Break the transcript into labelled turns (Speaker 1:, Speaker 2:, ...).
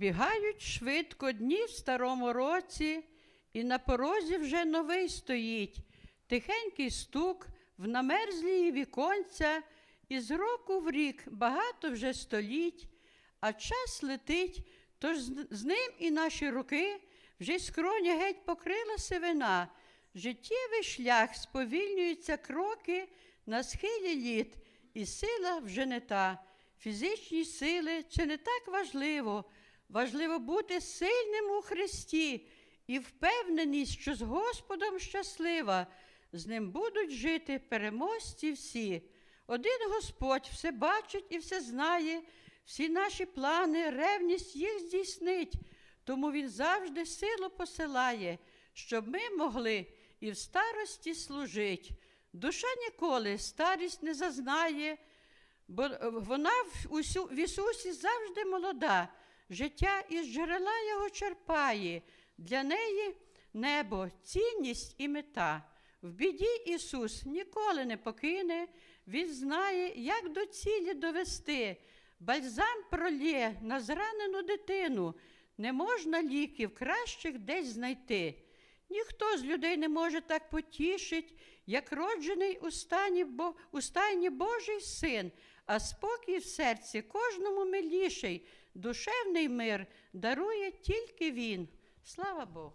Speaker 1: Збігають швидко дні в старому році, і на порозі вже новий стоїть. Тихенький стук в намерзлі її віконця, і з року в рік багато вже століть, а час летить, тож з- ним і наші руки вже скроня геть покрила сивина. Життєвий шлях сповільнюються кроки на схилі літ, і сила вже не та. Фізичні сили чи не так важливо. Важливо бути сильним у Христі і впевненість, що з Господом щаслива, з ним будуть жити переможці всі. Один Господь все бачить і все знає, всі наші плани, ревність їх здійснить, тому Він завжди силу посилає, щоб ми могли і в старості служить. Душа ніколи старість не зазнає, бо е, вона в Ісусі завжди молода, життя із джерела Його черпає. Для неї небо, цінність і мета. В біді Ісус ніколи не покине, Він знає, як до цілі довести. Бальзам пролє на зранену дитину, не можна ліків кращих десь знайти. Ніхто з людей не може так потішить, як роджений у, стані, у стайні Божий син, а спокій в серці кожному миліший, душевний мир дарує тільки він. Слава Богу!